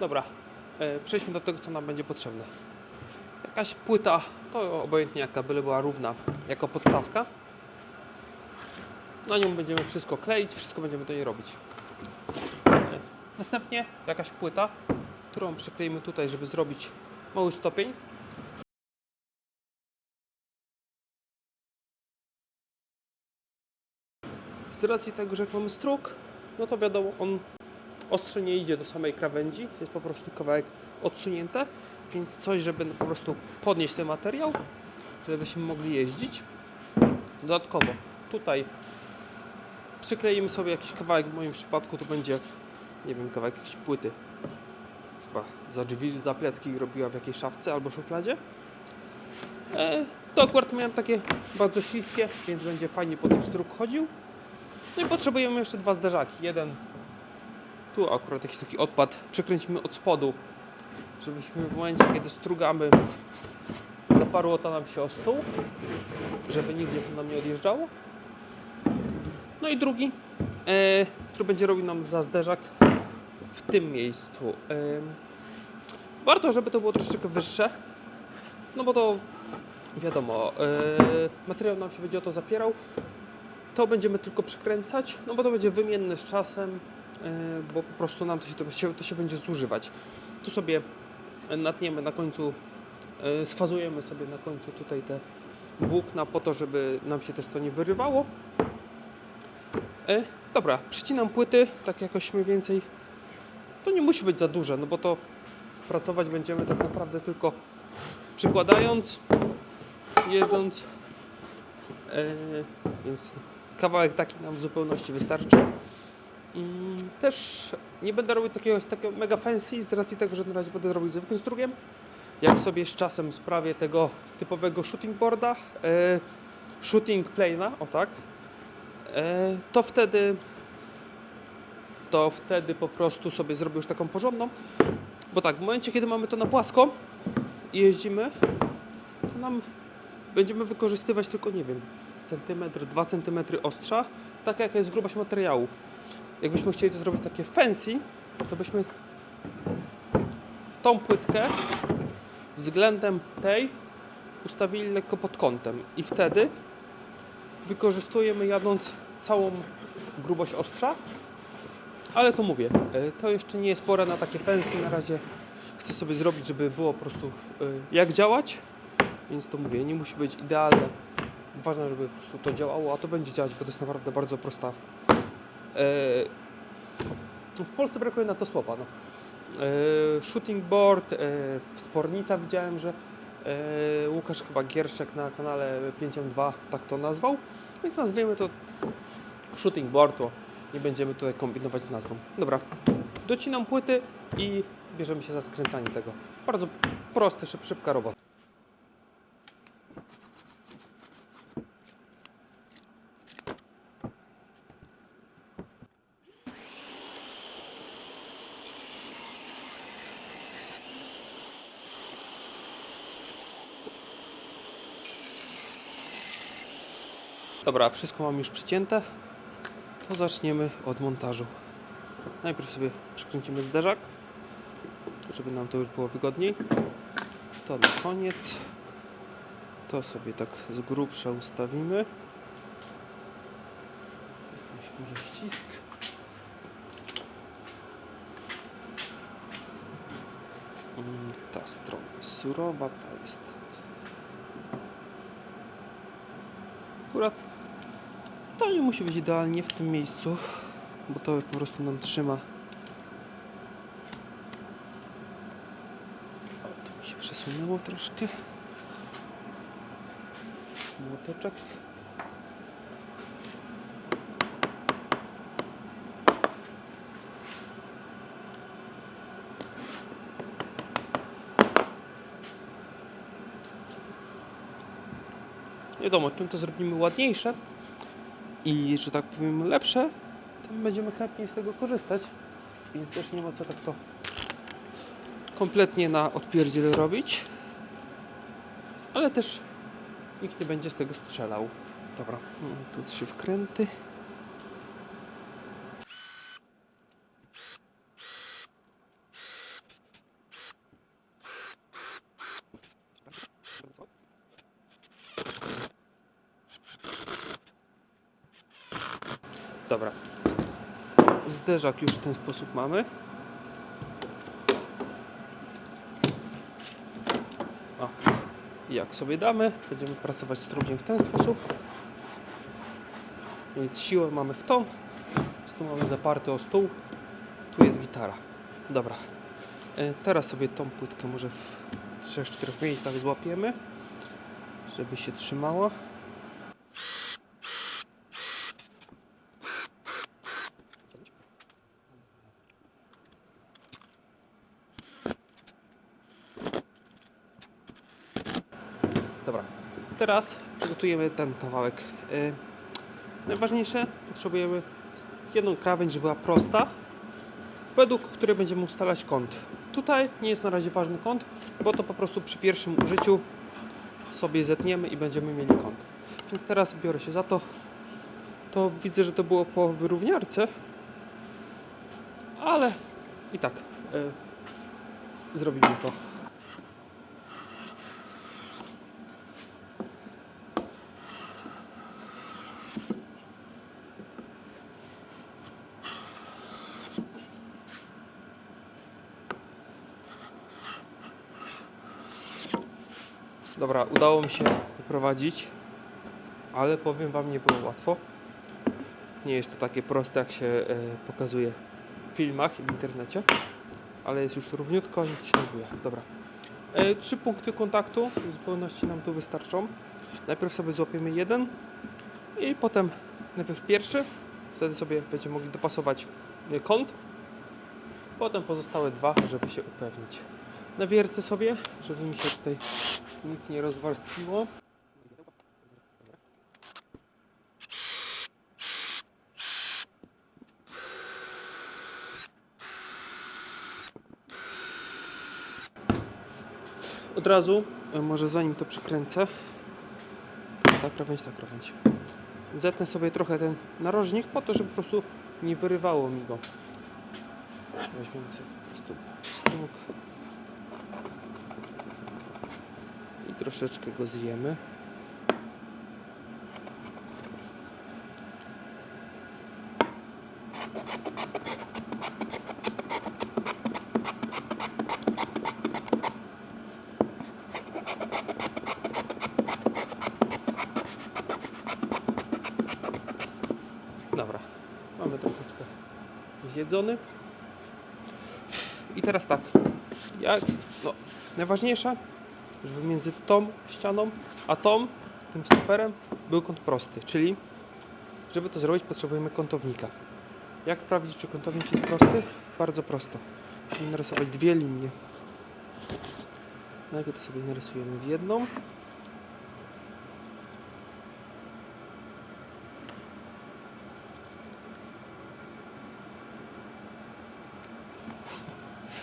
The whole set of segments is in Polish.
Dobra, e, przejdźmy do tego, co nam będzie potrzebne. Jakaś płyta, to obojętnie jaka, byle była równa, jako podstawka. Na nią będziemy wszystko kleić, wszystko będziemy do niej robić. E, Następnie jakaś płyta, którą przykleimy tutaj, żeby zrobić mały stopień. Z racji tego, że jak mamy struk, no to wiadomo, on ostrze nie idzie do samej krawędzi, jest po prostu kawałek odsunięte, więc coś, żeby po prostu podnieść ten materiał, żebyśmy mogli jeździć. Dodatkowo tutaj przykleimy sobie jakiś kawałek, w moim przypadku to będzie, nie wiem, kawałek jakiejś płyty. Chyba za drzwi, za plecki robiła w jakiejś szafce albo szufladzie. E, to akurat miałem takie bardzo śliskie, więc będzie fajnie po tym struk chodził. No i potrzebujemy jeszcze dwa zderzaki. Jeden tu akurat jakiś taki odpad przykręcimy od spodu, żebyśmy w momencie, kiedy strugamy, zaparło to nam się o stół, żeby nigdzie to nam nie odjeżdżało. No i drugi, e, który będzie robił nam za zderzak w tym miejscu. E, warto, żeby to było troszeczkę wyższe, no bo to wiadomo, e, materiał nam się będzie o to zapierał, to będziemy tylko przykręcać, no bo to będzie wymienne z czasem, bo po prostu nam to się, to się, to się będzie zużywać. Tu sobie natniemy na końcu, yy, sfazujemy sobie na końcu tutaj te włókna po to, żeby nam się też to nie wyrywało. Yy, dobra, przycinam płyty, tak jakoś mniej więcej. To nie musi być za duże, no bo to pracować będziemy tak naprawdę tylko przykładając, jeżdżąc. Więc kawałek taki nam w zupełności wystarczy. Też nie będę robił takiego, takiego mega fancy z racji tego, że na razie będę robił zwykłym strugiem. Jak sobie z czasem sprawię tego typowego shooting boarda, e, shooting plane'a, o tak, e, to wtedy to wtedy po prostu sobie zrobię już taką porządną. Bo tak, w momencie, kiedy mamy to na płasko i jeździmy, to nam będziemy wykorzystywać tylko, nie wiem, centymetr, 2 cm ostrza, tak jak jest grubość materiału. Jakbyśmy chcieli to zrobić takie fancy, to byśmy tą płytkę względem tej ustawili lekko pod kątem. I wtedy wykorzystujemy jadąc całą grubość ostrza, ale to mówię, e, to jeszcze nie jest pora na takie fancy, na razie chcę sobie zrobić, żeby było po prostu e, jak działać, więc to mówię, nie musi być idealne, ważne, żeby po prostu to działało, a to będzie działać, bo to jest naprawdę bardzo prosta. E, w Polsce brakuje na to słowa. No. E, shooting board, e, wspornica widziałem, że Łukasz chyba Gierszek na kanale 5M2 tak to nazwał, więc nazwiemy to shooting board, to nie będziemy tutaj kombinować z nazwą. Dobra, docinam płyty i bierzemy się za skręcanie tego. Bardzo prosty, szyb, szybka robota. Dobra, wszystko mam już przycięte. To zaczniemy od montażu. Najpierw sobie przykręcimy zderzak, żeby nam to już było wygodniej. To na koniec. To sobie tak z grubsza ustawimy. Myślę, że ścisk. Mm, Ta strona jest surowa, ta jest Akurat to nie musi być idealnie w tym miejscu, bo to po prostu nam trzyma. O, to mi się przesunęło troszkę. Młoteczek. Wiadomo, czym to zrobimy ładniejsze i, że tak powiem, lepsze, tym będziemy chętniej z tego korzystać. Więc też nie ma co tak to kompletnie na odpierdziel robić. Ale też nikt nie będzie z tego strzelał. Dobra, mm, tu trzy wkręty. Dobra. Zderzak już w ten sposób mamy. O. Jak sobie damy, będziemy pracować z drugim w ten sposób. Więc siłę mamy w tą. Tu mamy zaparty o stół. Tu jest gitara. Dobra. E, Teraz sobie tą płytkę może w 3-4 miejscach złapiemy, żeby się trzymała. Dobra. Teraz przygotujemy ten kawałek. E, Najważniejsze, potrzebujemy jedną krawędź, żeby była prosta, według której będziemy ustalać kąt. Tutaj nie jest na razie ważny kąt, bo to po prostu przy pierwszym użyciu sobie zetniemy i będziemy mieli kąt. Więc teraz biorę się za to. To widzę, że to było po wyrówniarce, ale i tak y, zrobimy to. Dobra, udało mi się wyprowadzić, ale powiem Wam, nie było łatwo. Nie jest to takie proste, jak się e, pokazuje w filmach i w internecie, ale jest już równiutko, nic się nie buje. Dobra. E, trzy punkty kontaktu w zupełności nam tu wystarczą. Najpierw sobie złapiemy jeden i potem najpierw pierwszy, wtedy sobie będziemy mogli dopasować e, kąt. Potem pozostałe dwa, żeby się upewnić. Nawiercę sobie, żeby mi się tutaj nic nie rozwarstwiło. Od razu, e, może zanim to przykręcę, ta krawędź, ta krawędź. Zetnę sobie trochę ten narożnik po to, żeby po prostu nie wyrywało mi go. Weźmiemy sobie po prostu strumok i troszeczkę go zjemy. Dobra, mamy troszeczkę zjedzony. I teraz tak, jak, no, najważniejsze, między tą ścianą a tą, tym stoperem, był kąt prosty, czyli żeby to zrobić, potrzebujemy kątownika. Jak sprawdzić, czy kątownik jest prosty? Bardzo prosto. Musimy narysować dwie linie. Najpierw to sobie narysujemy w jedną.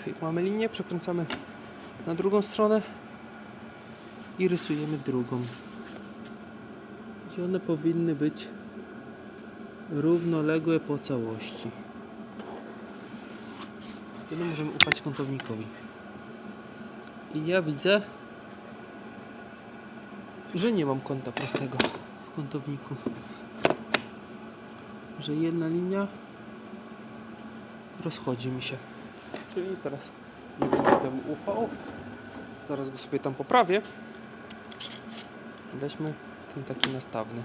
Jak mamy linię, przekręcamy na drugą stronę i rysujemy drugą. I one powinny być równoległe po całości. Wtedy możemy ufać kątownikowi. I ja widzę, że nie mam kąta prostego w kątowniku. Że jedna linia rozchodzi mi się. Czyli teraz nie będę temu ufał. Zaraz go sobie tam poprawię. Weźmy ten taki nastawny.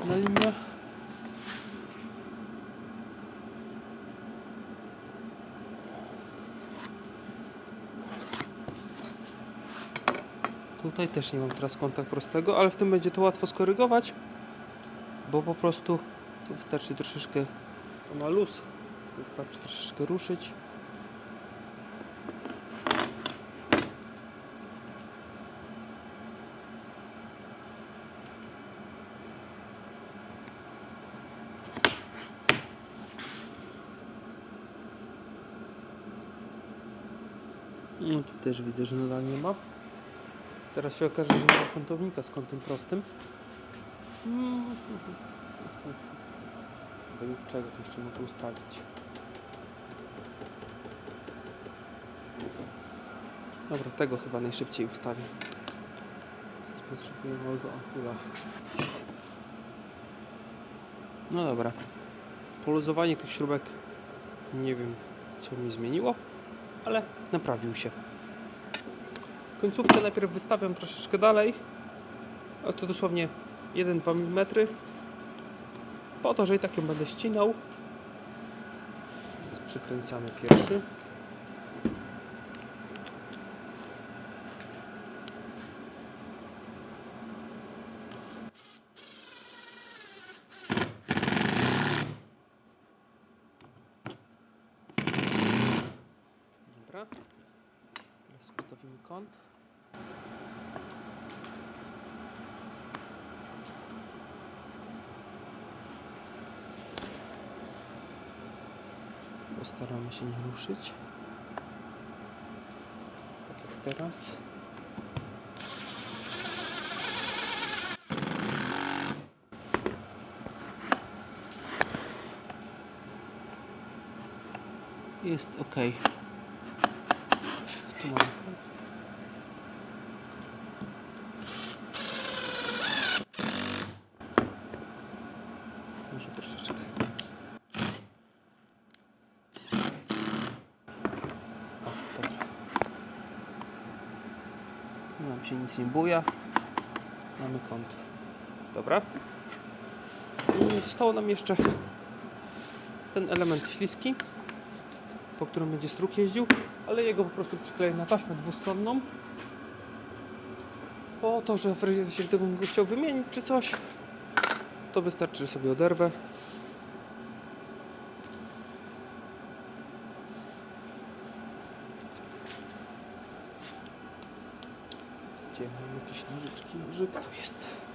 Jedna linia. Tutaj też nie mam teraz kąta prostego, ale w tym będzie to łatwo skorygować, bo po prostu tu wystarczy troszeczkę to ma luz, wystarczy troszeczkę ruszyć. No tu też widzę, że nadal nie ma. Zaraz się okaże, że nie ma kątownika z kątem prostym. Według czego to jeszcze mogę ustalić? Dobra, tego chyba najszybciej ustawię. Potrzebuję małego ampula. No dobra. Poluzowanie tych śrubek nie wiem co mi zmieniło, ale naprawił się. Końcówkę najpierw wystawiam troszeczkę dalej, ale to dosłownie 1-2 mm. Po to, że i tak ją będę ścinał. Więc przykręcamy pierwszy. Dobra. Ustawimy kąt. Postaramy się nie ruszyć. Tak jak teraz. Jest ok. Tu mamy kąt. Może troszeczkę. O, dobra. Tu nam się nic nie buja. Mamy kąt. Dobra. I zostało nam jeszcze ten element śliski, po którym będzie struk jeździł, ale jego po prostu przykleję na taśmę dwustronną. Po to, że w razie gdybym go chciał wymienić czy coś, to wystarczy, że sobie oderwę. Gdzie mam jakieś nożyczki? Nożyk tu jest.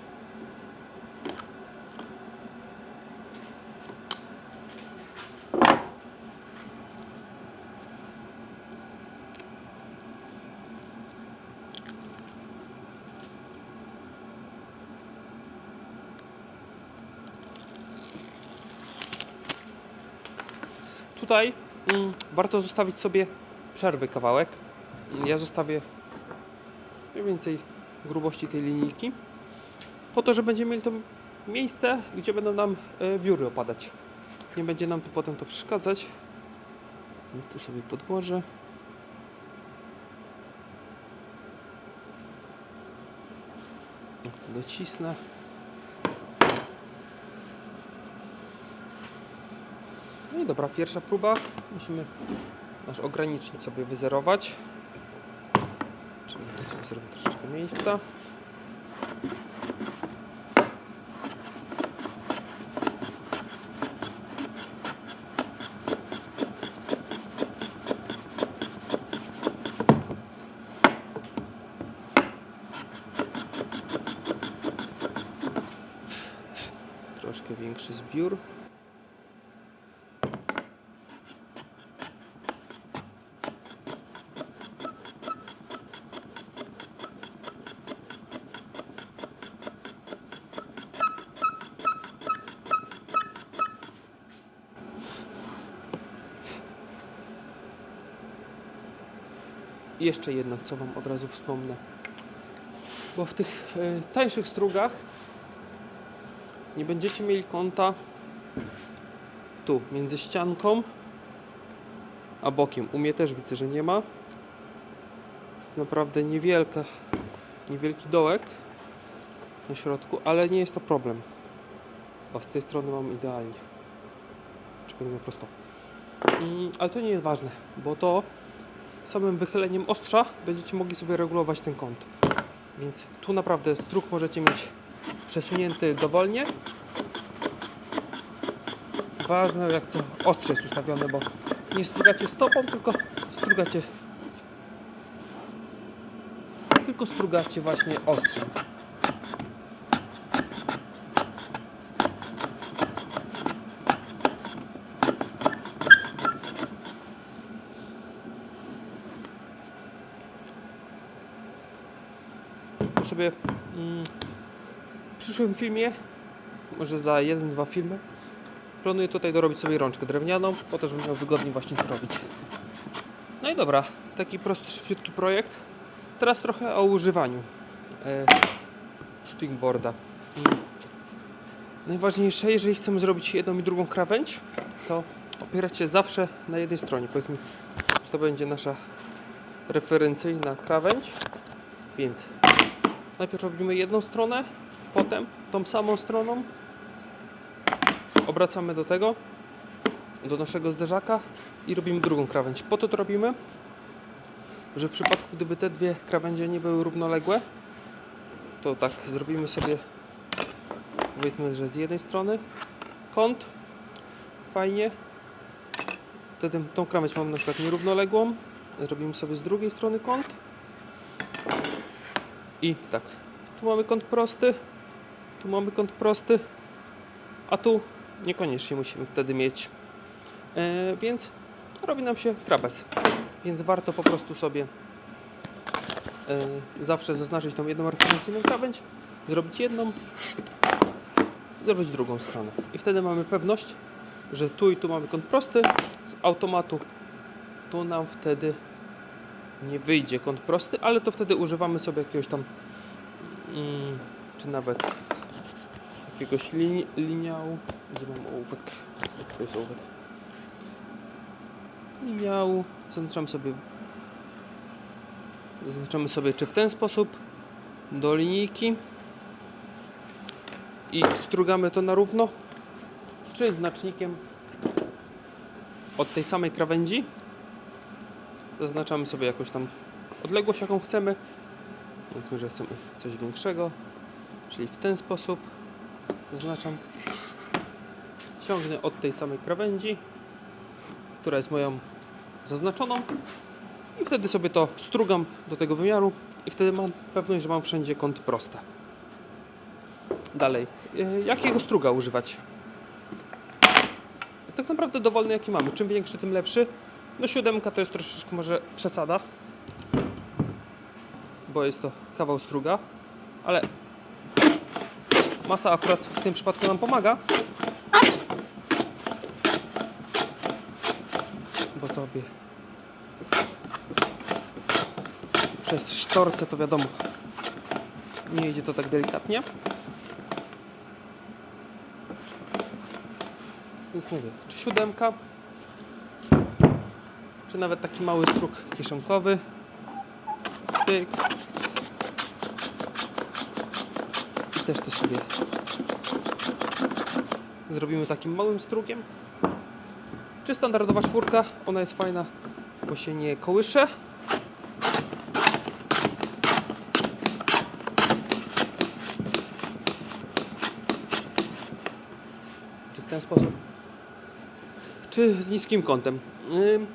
Tutaj mm, warto zostawić sobie przerwy kawałek. Ja zostawię mniej więcej grubości tej linijki. Po to, że będziemy mieli to miejsce, gdzie będą nam e, wióry opadać. Nie będzie nam tu potem to przeszkadzać. Więc tu sobie podłożę. Docisnę. No i dobra, pierwsza próba. Musimy nasz ogranicznik sobie wyzerować. Czyli to sobie zrobię troszeczkę miejsca. Troszkę większy zbiór. Jeszcze jedno, co Wam od razu wspomnę. Bo w tych y, tańszych strugach nie będziecie mieli kąta tu, między ścianką a bokiem. U mnie też widzę, że nie ma. Jest naprawdę niewielka, niewielki dołek na środku, ale nie jest to problem. O, z tej strony mam idealnie. Czy będę prosto. Mm, ale to nie jest ważne, bo to samym wychyleniem ostrza będziecie mogli sobie regulować ten kąt. Więc tu naprawdę struk możecie mieć przesunięty dowolnie. Ważne jak to ostrze jest ustawione, bo nie strugacie stopą, tylko strugacie tylko strugacie właśnie ostrzem. Tu sobie mm, w przyszłym filmie, może za jeden, dwa filmy, planuję tutaj dorobić sobie rączkę drewnianą, po to, żebym miał wygodnie właśnie to robić. No i dobra, taki prosty, szybciutki projekt. Teraz trochę o używaniu. E, shooting boarda. I najważniejsze, jeżeli chcemy zrobić jedną i drugą krawędź, to opierać się zawsze na jednej stronie. Powiedzmy, że to będzie nasza referencyjna krawędź, więc najpierw robimy jedną stronę, potem tą samą stroną. Obracamy do tego, do naszego zderzaka i robimy drugą krawędź. Po to to robimy, że w przypadku gdyby te dwie krawędzie nie były równoległe, to tak zrobimy sobie powiedzmy, że z jednej strony kąt, fajnie, wtedy tą krawędź mamy na przykład nierównoległą, zrobimy sobie z drugiej strony kąt i tak, tu mamy kąt prosty, tu mamy kąt prosty, a tu niekoniecznie musimy wtedy mieć, e, więc robi nam się trapez, więc warto po prostu sobie e, zawsze zaznaczyć tą jedną referencyjną krawędź, zrobić jedną, zrobić drugą stronę. I wtedy mamy pewność, że tu i tu mamy kąt prosty, z automatu. To nam wtedy nie wyjdzie kąt prosty, ale to wtedy używamy sobie jakiegoś tam mm, czy nawet jakiegoś lini liniału gdzie mam ołówek? To jest ołówek? Liniału zaznaczamy sobie zaznaczamy sobie czy w ten sposób do linijki i strugamy to na równo czy znacznikiem od tej samej krawędzi zaznaczamy sobie jakąś tam odległość jaką chcemy. Powiedzmy, że chcemy coś większego czyli w ten sposób zaznaczam. Ciągnę od tej samej krawędzi która jest moją zaznaczoną. I wtedy sobie to strugam do tego wymiaru i wtedy mam pewność, że mam wszędzie kąt proste. Dalej, e, jakiego struga używać? Tak naprawdę dowolny jaki mamy. Czym większy, tym lepszy. No siódemka to jest troszeczkę może przesada, bo jest to kawał struga, ale masa akurat w tym przypadku nam pomaga. Bo tobie przez sztorce to wiadomo nie idzie to tak delikatnie. Więc mówię, czy siódemka, czy nawet taki mały struk kieszonkowy. Pyk. I też to sobie zrobimy takim małym strukiem. Czy standardowa czwórka, ona jest fajna, bo się nie kołysze. Czy w ten sposób czy z niskim kątem. Ym,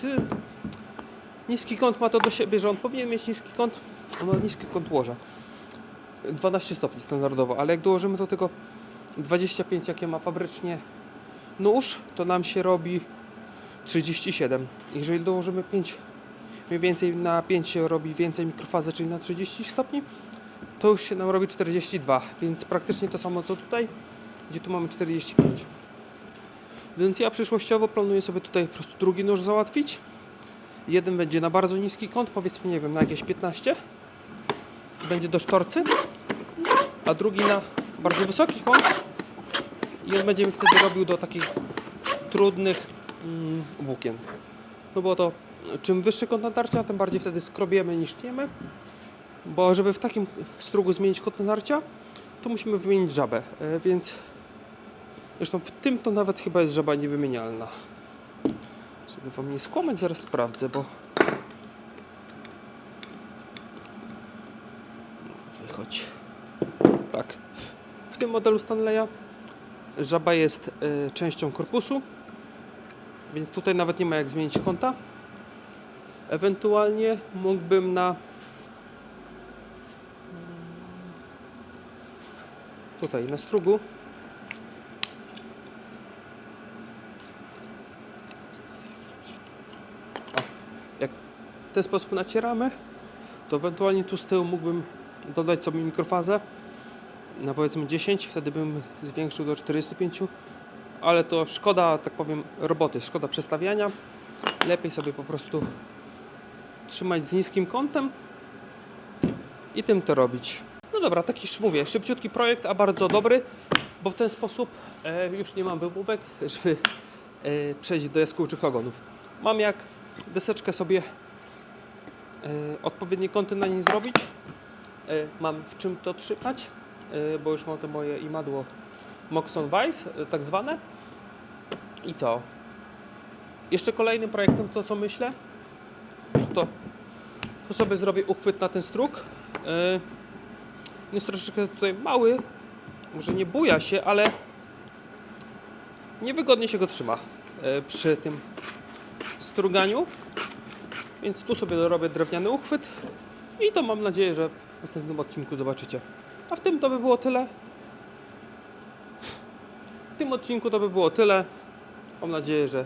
Czy niski kąt ma to do siebie, że on powinien mieć niski kąt? On ma niski kąt łoża. 12 stopni standardowo, ale jak dołożymy do tego 25, jakie ma fabrycznie nóż, to nam się robi 37. Jeżeli dołożymy 5, mniej więcej na 5 się robi więcej mikrofazy, czyli na 30 stopni, to już się nam robi 42, więc praktycznie to samo co tutaj, gdzie tu mamy 45. Więc ja przyszłościowo planuję sobie tutaj po prostu drugi nóż załatwić. Jeden będzie na bardzo niski kąt, powiedzmy, nie wiem, na jakieś 15. Będzie do sztorcy. A drugi na bardzo wysoki kąt. I on będzie mi wtedy robił do takich trudnych mm, włókien. No bo to czym wyższy kąt natarcia, tym bardziej wtedy skrobiemy niż tniemy. Bo żeby w takim strugu zmienić kąt natarcia, to musimy wymienić żabę. E, więc Zresztą w tym to nawet chyba jest żaba niewymienialna. Żeby wam nie skłamać, zaraz sprawdzę, bo... Wychodź. Tak. W tym modelu Stanleya żaba jest y, częścią korpusu, więc tutaj nawet nie ma jak zmienić kąta. Ewentualnie mógłbym na tutaj na strugu w ten sposób nacieramy, to ewentualnie tu z tyłu mógłbym dodać sobie mikrofazę na powiedzmy 10, wtedy bym zwiększył do 45, ale to szkoda, tak powiem, roboty, szkoda przestawiania. Lepiej sobie po prostu trzymać z niskim kątem i tym to robić. No dobra, taki już mówię, szybciutki projekt, a bardzo dobry, bo w ten sposób e, już nie mam wymówek, żeby e, przejść do jaskółczych ogonów. Mam jak deseczkę sobie odpowiednie kąty na niej zrobić. E, mam w czym to trzymać, e, bo już mam to moje imadło Moxon Vice, e, tak zwane. I co? Jeszcze kolejnym projektem, to co myślę, to, to sobie zrobię uchwyt na ten struk. E, jest troszeczkę tutaj mały, może nie buja się, ale niewygodnie się go trzyma e, przy tym struganiu. Więc tu sobie dorobię drewniany uchwyt i to mam nadzieję, że w następnym odcinku zobaczycie. A w tym to by było tyle. W tym odcinku to by było tyle. Mam nadzieję, że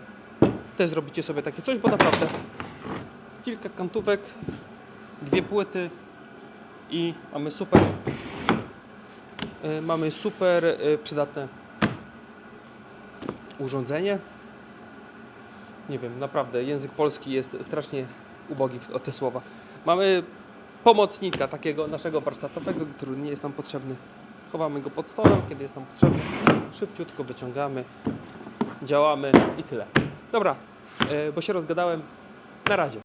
też zrobicie sobie takie coś, bo naprawdę kilka kantówek, dwie płyty i mamy super y, mamy super y, przydatne urządzenie. Nie wiem, naprawdę język polski jest strasznie ubogi o te słowa. Mamy pomocnika takiego naszego warsztatowego, który nie jest nam potrzebny. Chowamy go pod stołem, kiedy jest nam potrzebny. Szybciutko wyciągamy, działamy i tyle. Dobra, y, bo się rozgadałem. Na razie.